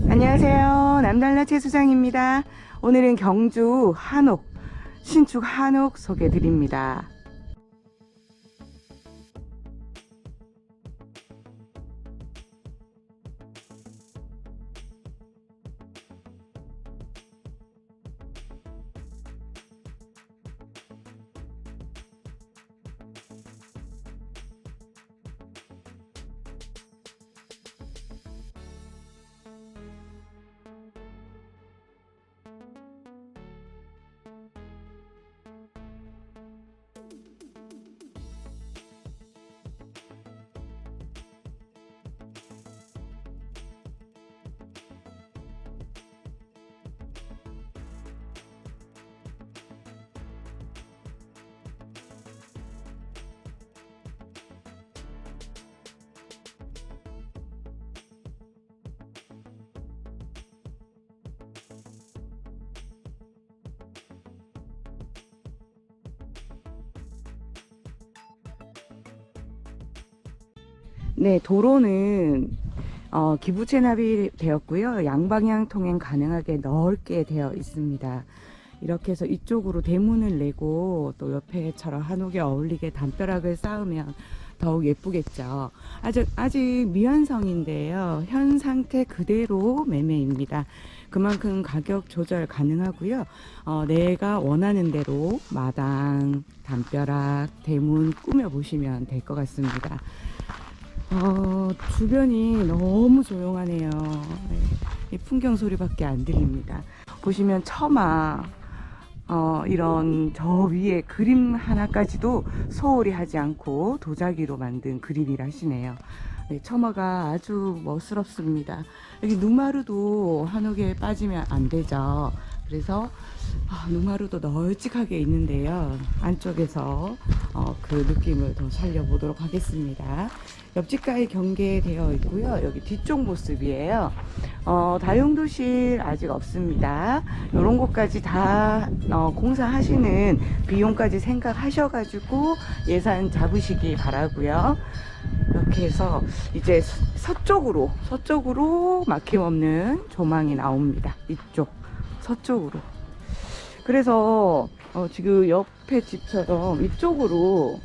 안녕하세요. 남달라 채수장입니다. 오늘은 경주 한옥, 신축 한옥 소개 드립니다. 네, 도로는 어, 기부 체납이 되었고요. 양방향 통행 가능하게 넓게 되어 있습니다. 이렇게 해서 이쪽으로 대문을 내고 또 옆에처럼 한옥에 어울리게 담벼락을 쌓으면 더욱 예쁘겠죠. 아직, 아직 미완성인데요. 현 상태 그대로 매매입니다. 그만큼 가격 조절 가능하고요. 어, 내가 원하는 대로 마당, 담벼락, 대문 꾸며보시면 될 것 같습니다. 어, 주변이 너무 조용하네요. 네, 이 풍경 소리밖에 안 들립니다. 보시면 처마, 어, 이런 저 위에 그림 하나까지도 소홀히 하지 않고 도자기로 만든 그림이라 하시네요. 네, 처마가 아주 멋스럽습니다. 여기 누마루도 한옥에 빠지면 안 되죠. 그래서 아, 누마루도 널찍하게 있는데요. 안쪽에서 어, 그 느낌을 더 살려보도록 하겠습니다. 옆집과의 경계되어 있고요. 여기 뒤쪽 모습이에요. 어, 다용도실 아직 없습니다. 이런 것까지 다 어, 공사하시는 비용까지 생각하셔가지고 예산 잡으시기 바라고요. 이렇게 해서 이제 서- 서쪽으로 서쪽으로 막힘없는 조망이 나옵니다. 이쪽 서쪽으로. 그래서 어, 지금 옆에 집처럼 이쪽으로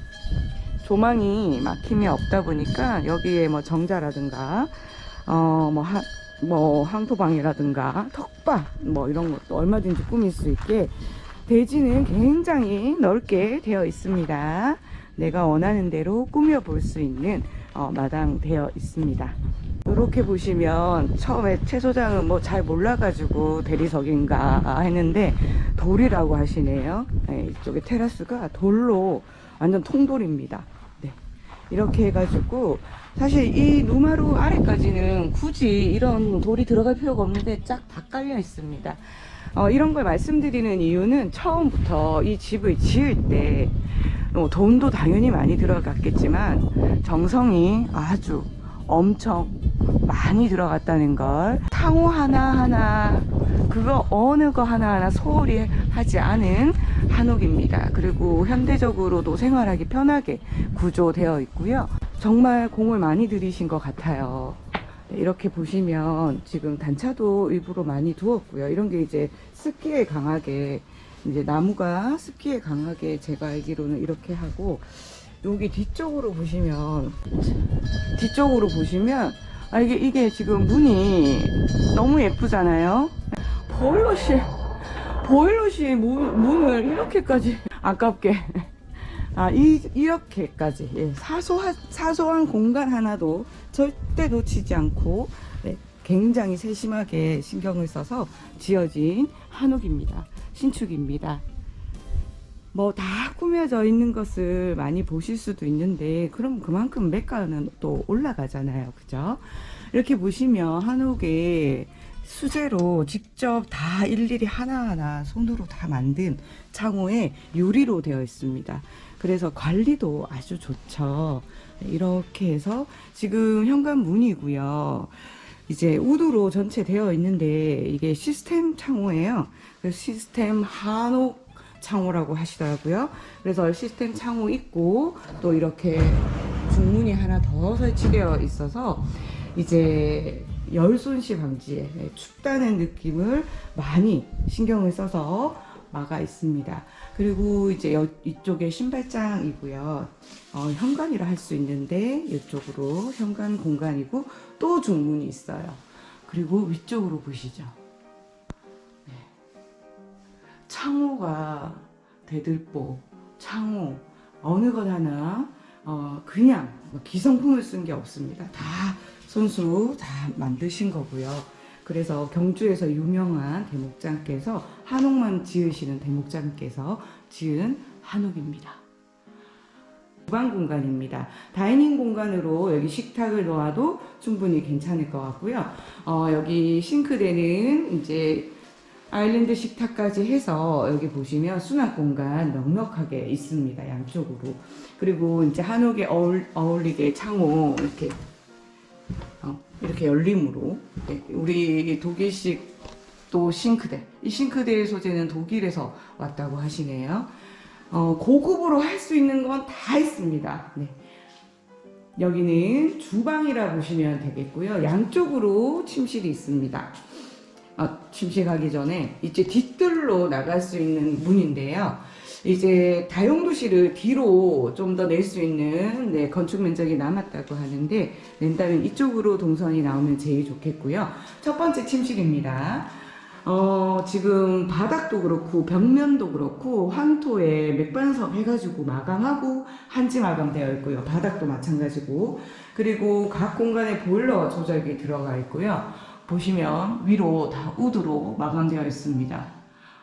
조망이 막힘이 없다 보니까 여기에 뭐 정자라든가 어뭐 뭐 항토방이라든가 턱밭 뭐 이런 것도 얼마든지 꾸밀 수 있게 대지는 굉장히 넓게 되어 있습니다. 내가 원하는 대로 꾸며 볼 수 있는 어, 마당 되어 있습니다. 이렇게 보시면 처음에 최 소장은 뭐 잘 몰라가지고 대리석인가 했는데 돌이라고 하시네요. 네, 이쪽에 테라스가 돌로 완전 통돌입니다. 네. 이렇게 해가지고 사실 이 누마루 아래까지는 굳이 이런 돌이 들어갈 필요가 없는데 쫙 다 깔려 있습니다. 어, 이런 걸 말씀드리는 이유는 처음부터 이 집을 지을 때 어, 돈도 당연히 많이 들어갔겠지만 정성이 아주 엄청 많이 들어갔다는 걸 상호 하나하나 그거 어느 거 하나하나 소홀히 하지 않은 한옥입니다. 그리고 현대적으로도 생활하기 편하게 구조되어 있고요. 정말 공을 많이 들이신 것 같아요. 네, 이렇게 보시면 지금 단차도 일부러 많이 두었고요. 이런 게 이제 습기에 강하게 이제 나무가 습기에 강하게 제가 알기로는 이렇게 하고 여기 뒤쪽으로 보시면 뒤쪽으로 보시면 아 이게 이게 지금 문이 너무 예쁘잖아요. 보일러실 보일러실 문, 문을 이렇게까지 아깝게 아 이 이렇게까지 예, 사소한 사소한 공간 하나도 절대 놓치지 않고 네, 굉장히 세심하게 신경을 써서 지어진 한옥입니다. 신축입니다. 뭐 다 꾸며져 있는 것을 많이 보실 수도 있는데 그럼 그만큼 매가는 또 올라가잖아요. 그죠? 이렇게 보시면 한옥에 수제로 직접 다 일일이 하나하나 손으로 다 만든 창호에 유리로 되어 있습니다. 그래서 관리도 아주 좋죠. 네, 이렇게 해서 지금 현관문이고요. 이제 우드로 전체 되어 있는데 이게 시스템 창호예요. 그래서 시스템 한옥 창호라고 하시더라고요. 그래서 시스템 창호 있고 또 이렇게 중문이 하나 더 설치되어 있어서 이제 열 손실 방지에 네, 춥다는 느낌을 많이 신경을 써서 막아 있습니다. 그리고 이제 여- 이쪽에 신발장이고요. 어, 현관이라 할 수 있는데 이쪽으로 현관 공간이고 또 중문이 있어요. 그리고 위쪽으로 보시죠. 네. 창호가 대들보, 창호 어느 것 하나 어, 그냥 뭐 기성품을 쓴 게 없습니다. 다 손수 다 만드신 거고요. 그래서 경주에서 유명한 대목장께서 한옥만 지으시는 대목장께서 지은 한옥입니다. 주방 공간입니다. 다이닝 공간으로 여기 식탁을 놓아도 충분히 괜찮을 것 같고요. 어, 여기 싱크대는 이제 아일랜드 식탁까지 해서 여기 보시면 수납 공간 넉넉하게 있습니다. 양쪽으로. 그리고 이제 한옥에 어울, 어울리게 창호 이렇게 어, 이렇게 열림으로 네, 우리 독일식 또 싱크대 이 싱크대의 소재는 독일에서 왔다고 하시네요. 어, 고급으로 할 수 있는 건 다 있습니다. 네. 여기는 주방이라 보시면 되겠고요. 양쪽으로 침실이 있습니다. 아, 침실하기 전에 이제 뒷뜰로 나갈 수 있는 문인데요. 이제 다용도실을 뒤로 좀 더 낼 수 있는 네, 건축 면적이 남았다고 하는데 낸다면 이쪽으로 동선이 나오면 제일 좋겠고요. 첫 번째 침실입니다. 어, 지금 바닥도 그렇고 벽면도 그렇고 황토에 맥반석 해가지고 마감하고 한지 마감되어 있고요. 바닥도 마찬가지고 그리고 각 공간에 보일러 조작이 들어가 있고요. 보시면 위로 다 우드로 마감되어 있습니다.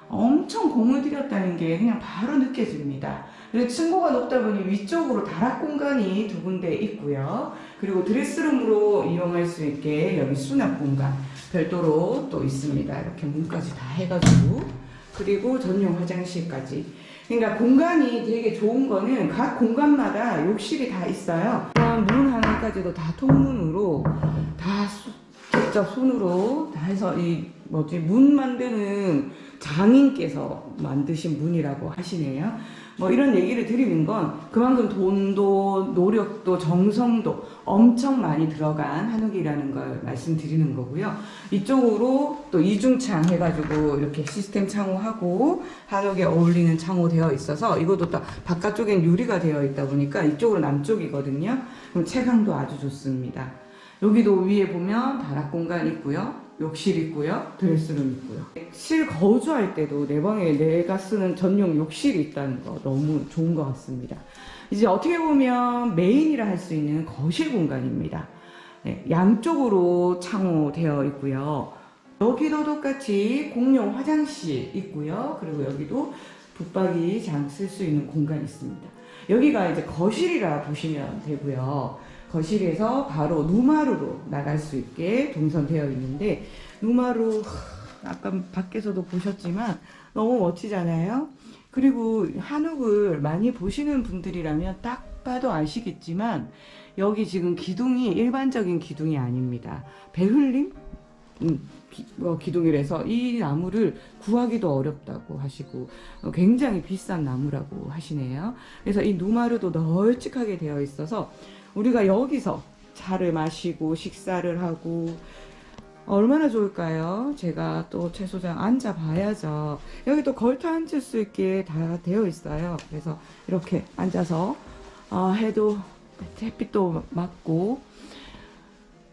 엄청 공을 들였다는 게 그냥 바로 느껴집니다. 그리고 층고가 높다 보니 위쪽으로 다락 공간이 두 군데 있고요. 그리고 드레스룸으로 이용할 수 있게 여기 수납 공간 별도로 또 있습니다. 이렇게 문까지 다 해가지고 그리고 전용 화장실까지. 그러니까 공간이 되게 좋은 거는 각 공간마다 욕실이 다 있어요. 문 하나까지도 다 통문으로 다 수- 직접 손으로 다 해서 이 뭐지 문 만드는 장인께서 만드신 문이라고 하시네요. 뭐 이런 얘기를 드리는 건 그만큼 돈도 노력도 정성도 엄청 많이 들어간 한옥이라는 걸 말씀드리는 거고요. 이쪽으로 또 이중창 해가지고 이렇게 시스템 창호하고 한옥에 어울리는 창호 되어 있어서 이것도 또 바깥쪽엔 유리가 되어 있다 보니까 이쪽으로 남쪽이거든요. 그럼 채광도 아주 좋습니다. 여기도 위에 보면 다락 공간 있고요. 욕실 있고요. 드레스룸 있고요. 실 거주할 때도 내 방에 내가 쓰는 전용 욕실이 있다는 거 너무 좋은 것 같습니다. 이제 어떻게 보면 메인이라 할 수 있는 거실 공간입니다. 네, 양쪽으로 창호 되어 있고요. 여기도 똑같이 공용 화장실 있고요. 그리고 여기도 붙박이 장 쓸 수 있는 공간이 있습니다. 여기가 이제 거실이라 보시면 되고요. 거실에서 바로 누마루로 나갈 수 있게 동선되어 있는데 누마루 하, 아까 밖에서도 보셨지만 너무 멋지잖아요. 그리고 한옥을 많이 보시는 분들이라면 딱 봐도 아시겠지만 여기 지금 기둥이 일반적인 기둥이 아닙니다. 배흘림 음, 기, 어, 기둥이라서 이 나무를 구하기도 어렵다고 하시고 어, 굉장히 비싼 나무라고 하시네요. 그래서 이 누마루도 널찍하게 되어 있어서 우리가 여기서 차를 마시고 식사를 하고 얼마나 좋을까요? 제가 또 채소장 앉아 봐야죠. 여기 또 걸터 앉을 수 있게 다 되어 있어요. 그래서 이렇게 앉아서 어, 해도 햇빛도 맞고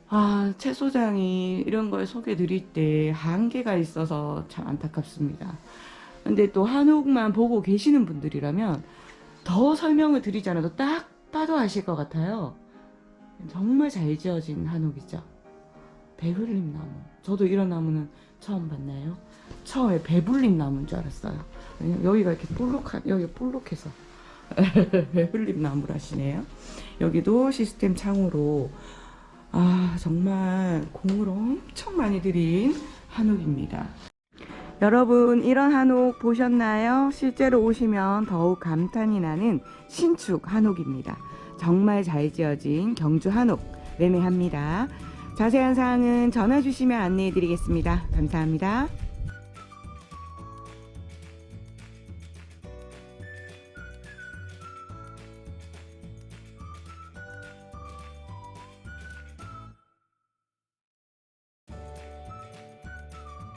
아, 채소장이 이런 걸 소개 드릴 때 한계가 있어서 참 안타깝습니다. 근데 또 한옥만 보고 계시는 분들이라면 더 설명을 드리지 않아도 딱 봐도 아실 것 같아요. 정말 잘 지어진 한옥이죠. 배흘림 나무. 저도 이런 나무는 처음 봤나요? 처음에 배불림 나무인 줄 알았어요. 여기가 이렇게 볼록한, 여기 볼록해서. 배흘림 나무라시네요. 여기도 시스템 창으로 아, 정말 공을 엄청 많이 들인 한옥입니다. 여러분, 이런 한옥 보셨나요? 실제로 오시면 더욱 감탄이 나는 신축 한옥입니다. 정말 잘 지어진 경주 한옥 매매합니다. 자세한 사항은 전화 주시면 안내해 드리겠습니다. 감사합니다.